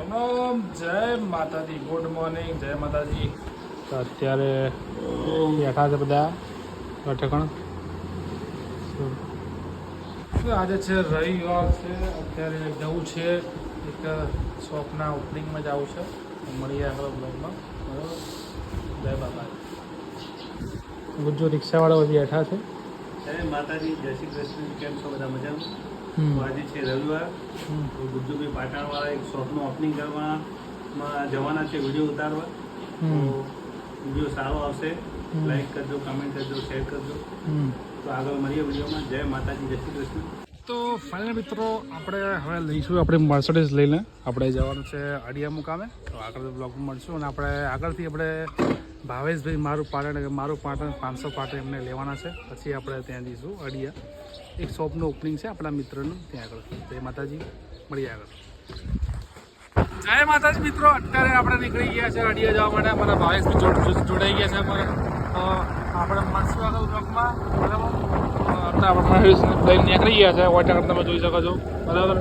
પ્રણામ જય માતાજી ગુડ મોર્નિંગ જય માતાજી. તો અત્યારે બેઠા છે બધા. અઠકણ આજે છે? રવિવાર છે. અત્યારે જવું છે. એક શોપના ઓપનિંગમાં જવું છે. મળીએ આગળ બ્લોગમાં બરાબર? જય બાબા ગુજ્જો રિક્ષાવાળા બધી બેઠા છે. જય માતાજી જય શ્રી કૃષ્ણ. કેમ છો બધા મજામાં. તો આજે છે રવિવાર. ગુજ્જુભાઈ પાટણવાળા એક શોપનું ઓપનિંગ કરવામાં જવાના છે વીડિયો ઉતારવા. તો વીડિયો સારો આવશે. લાઈક કરજો કમેન્ટ કરજો શેર કરજો. તો આગળ મળીએ વિડીયોમાં. જય માતાજી જય શ્રી કૃષ્ણ. તો ફાઇનલ મિત્રો આપણે હવે લઈશું આપણે મર્સડીઝ લઈને. આપણે જવાનું છે અડિયા મુકામે. તો આગળ બ્લોગમાં મળશું અને આપણે આગળથી આપણે ભાવેશભાઈ મારું પાટણ મારું પાટણ પાંચસો પાટણ એમને લેવાના છે. પછી આપણે ત્યાં જઈશું, અડિયા. એક શોપનું ઓપનિંગ છે આપણા મિત્રનું, ત્યાં આગળ. જય માતાજી, મળીએ આગળ. જય માતાજી મિત્રો, અત્યારે આપણે નીકળી ગયા છે અડિયા જવા માટે. અમારા ભાવેશભાઈ જોડ- જોડ- જોડાઈ ગયા છે અમારે. આપણે મળશું આગળ બ્લોકમાં બરાબર? આપણે લઈને નીકળી ગયા છે. વોટ આગળ તમે જોઈ શકો છો. બરાબર?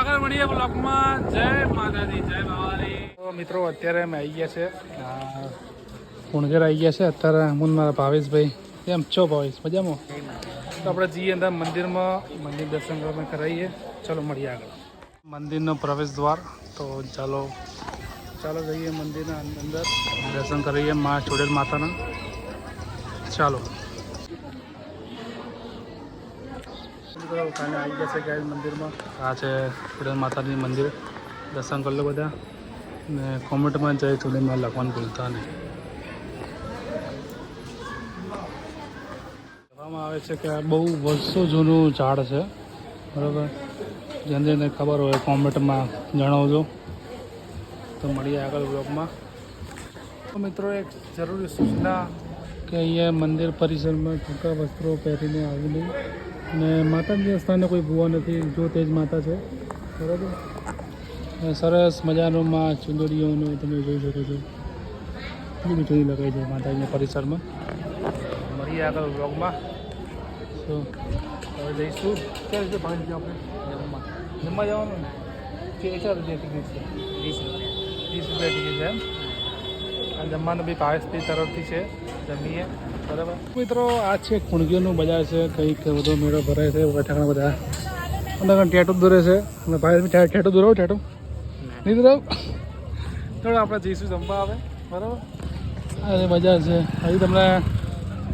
આગળ મળીએ બ્લોકમાં જય માતાજી, જય ભવાની. મિત્રો, અત્યારે અમે આવી ગયા છે કુણગેર આવી ગયા છે. અત્યારે હું મારા ભાવેશભાઈ. કેમ છો ભાવેશ? મજામાં? તો આપણે જઈએ અંદર મંદિરમાં. મંદિર દર્શન કરવા કરાવીએ ચલો મળીએ આગળ. મંદિરનો પ્રવેશ દ્વાર. તો ચાલો ચાલો જઈએ મંદિરના અંદર. દર્શન કરીએ મા ચોડેલ માતાના. ચાલો. આવી ગયા છે ગાય મંદિરમાં. આ છે ચોડેલ માતાની મંદિર. દર્શન કરી લો બધા. ને કોમેન્ટમાં જય ચોડેલમાં લખવાનું ભૂલતા નહીં. કહેવામાં આવે છે કે આ બહુ વર્ષો જૂનું ઝાડ છે. બરાબર? જેને જેને ખબર હોય કોમેન્ટમાં જણાવજો. તો મળીએ આગળ બ્લોગમાં તો મિત્રો, એક જરૂરી સૂચના કે અહીંયા મંદિર પરિસરમાં ટૂંકા વસ્ત્રો પહેરીને આવી નહીં. અને માતાજીના સ્થાને કોઈ ભૂવા નથી, જો તે જ માતા છે. બરાબર? સરસ મજાનું માં ચુંદડીઓનું તમે જોઈ શકો છો. બી જોઈ લગાવી છે માતાજીના પરિસરમાં. મળીએ આગળ બ્લોગમાં તો હવે જઈશું. ક્યારે રીતે ભાઈ આપણે? જમવા. જમવા જવાનું? ને કેટલા રૂપિયા ટિકિટ છે? વીસ રૂપિયા. વીસ રૂપિયા ટિકિટ છે એમ? અને જમવાનું બી ભાવેશભાઈ તરફથી છે. જમીએ. બરાબર? મિત્રો આ છે કુણગીઓનું બજાર છે. કંઈક બધો મેળો ભરાય છે બેઠાણા બધા. અંદર ટેટો દોરે છે અને ભાઈ ટેટો દોરો ટેટો નહીં દોરાવ થોડું આપણે જઈશું જમવા આવે બરાબર? અરે બજાર છે હજી તમને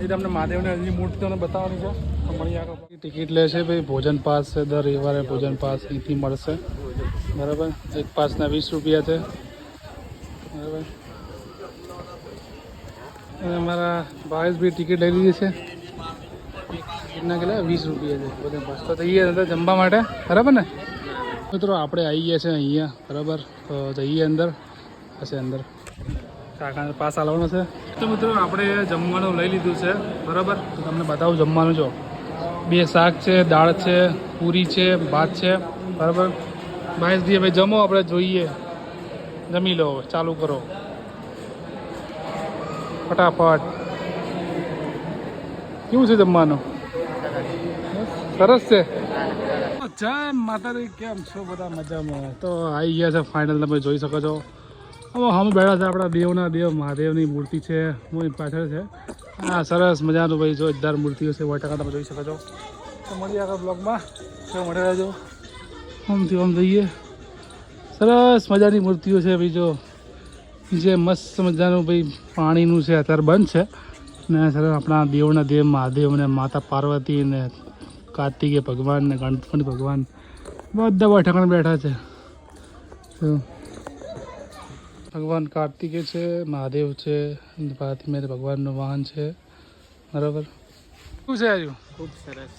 એ તમને મહાદેવની હજી મૂર્તિ તમને બતાવવાની છે. ટિકિટ લે છે ભાઈ, ભોજન પાસ છે, દર રવિવારે ભોજન પાસ અહીંથી મળશે. બરાબર? એક પાસના વીસ રૂપિયા છે. બરાબર? અને અમારા બી ટિકિટ લઈ લીધી છે. ટિકિટના કેટલા? વીસ રૂપિયા છે ભોજન પાસ. તો જઈએ અંદર જમવા માટે. બરાબર ને? મિત્રો, આપણે આવી ગયા છે અહીંયા. બરાબર? તો જઈએ અંદર. હશે અંદર. કાકાને પાસ આલવાનો છે. તો મિત્રો, આપણે જમવાનું લઈ લીધું છે. બરાબર? તો તમને બતાવું જમવાનું જો. બે શાક છે, દાળ છે, પૂરી છે, ભાત છે, બરાબર? મહેશજી ભાઈ જમો, આપણે જોઈએ. જમી લો, ચાલુ કરો. ફટાફટ. કેવું છે જમવાનું? સરસ છે? જય માતાજી, કેમ છો? બધા મજામાં? તો આવી ગયા છે ફાઇનલ તમે જોઈ શકો છો. હવે અમે બેઠા છે, આપણા દેવના, દેવ મહાદેવની મૂર્તિ છે હું પાછળ છે. હા, સરસ મજાનું ભાઈ, જોરદાર મૂર્તિઓ છે વટાકા તમે જોઈ શકો છો. તો મળીએ આગળ બ્લોગમાં તો મળે રહેજો. આમથી આમ જઈએ. સરસ મજાની મૂર્તિઓ છે ભાઈ, જો. જે મસ્ત મજાનું ભાઈ, પાણીનું છે, અત્યારે બંધ છે. ને સરસ આપણા દેવના દેવ, મહાદેવ ને માતા પાર્વતી ને કાર્તિકે ભગવાન ને ગણપતિ ભગવાન. બધા બેઠા બેઠા છે. તો ભગવાન કાર્તિકે છે મહાદેવ છે ભારતી મેં ભગવાનનું વાહન છે. બરાબર? શું છે આજુ ખૂબ સરસ.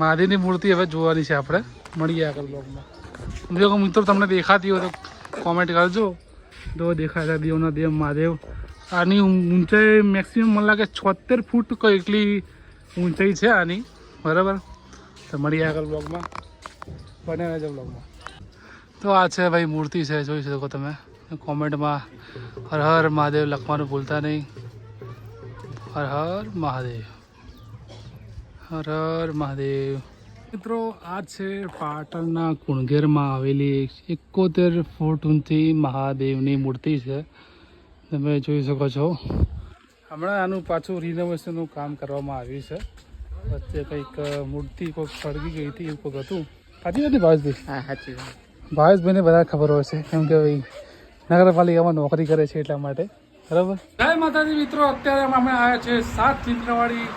મહાદેવની મૂર્તિ હવે જોવાની છે આપણે. મળીએ આગળ બ્લોગમાં જો મિત્રો તમને દેખાતી હોય તો કોમેન્ટ કરજો. જો દેખાય છે દેવના દેવ મહાદેવ. આની ઊંચાઈ મેક્સિમમ મને લાગે છોતેર ફૂટ કોઈ એટલી ઊંચાઈ છે આની. બરાબર? તો મળીએ આગળ બ્લોગમાં બને રહેજો બ્લોગમાં તો આ છે ભાઈ મૂર્તિ છે જોઈ શકો તમે. કોમેન્ટમાં હર હર મહાદેવ લખવાનું ભૂલતા નહીં. હર હર મહાદેવ. હર હર મહાદેવ. મિત્રો આ છે પાટણના કુણઘેરમાં આવેલી એકોતેર ફૂટ ઊંચી મહાદેવની મૂર્તિ છે. તમે જોઈ શકો છો. હમણાં આનું પાછું રિનોવેશનનું કામ કરવામાં આવ્યું છે. વચ્ચે કંઈક મૂર્તિ કોઈક સળગી ગઈ હતી એવું કંઈક હતું. સાચી નથી ભાવેશભાઈ? હા સાચી ભાવેશભાઈને બધા ખબર હોય છે. કેમ કે ભાઈ નગરપાલિકામાં નોકરી કરે છે એટલા માટે. બરાબર? જય માતાજી મિત્રો, અત્યારે અમે આવ્યા છે સાત લીમડાવાળી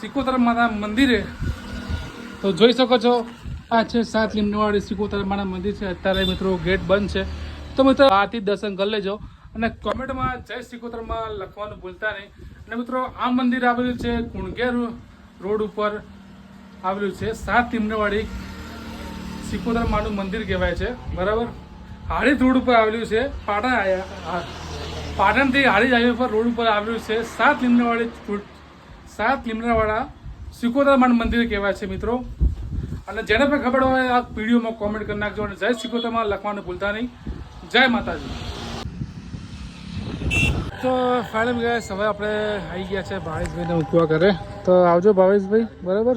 સિકોતર માતા મંદિરે. તો જોઈ શકો છો, આ છે સાત લીમડાવાળી સિકોતર માના મંદિર છે. અત્યારે મિત્રો ગેટ બંધ છે. તો મિત્રો આથી દર્શન કરી લેજો અને કોમેન્ટમાં જય સિકોતરમાં લખવાનું ભૂલતા નહીં. અને મિત્રો, આ મંદિર આવેલું છે કુણગેર રોડ ઉપર આવેલું છે. સાત લીમડાવાળી સિકોતર માનું મંદિર કહેવાય છે. બરાબર? હાડી રોડ ઉપર આવેલું છે. પાટણ પાટણથી હાડી હાઈવે પર રોડ ઉપર આવેલું છે. સાત લીમડાવાળી સાત લીમડાવાળા સિકોદર માનું મંદિર કહેવાય છે મિત્રો. અને જેને પણ ખબર હોય આ વિડીયોમાં કોમેન્ટ કરી નાખજો અને જય સિકોતરમાં લખવાનું ભૂલતા નહીં. જય માતાજી. તો ફાઇનલ ગયા હવે આપણે આવી ગયા છે ભાવેશભાઈને મૂકવા ઘરે. તો આવજો ભાવેશભાઈ, બરાબર?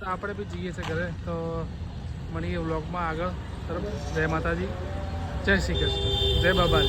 તો આપણે બી જઈએ છીએ ઘરે. તો મળીએ વ્લોગમાં આગળ. બરાબર? જય માતાજી. જય શ્રી કૃષ્ણ. જય બાબાજી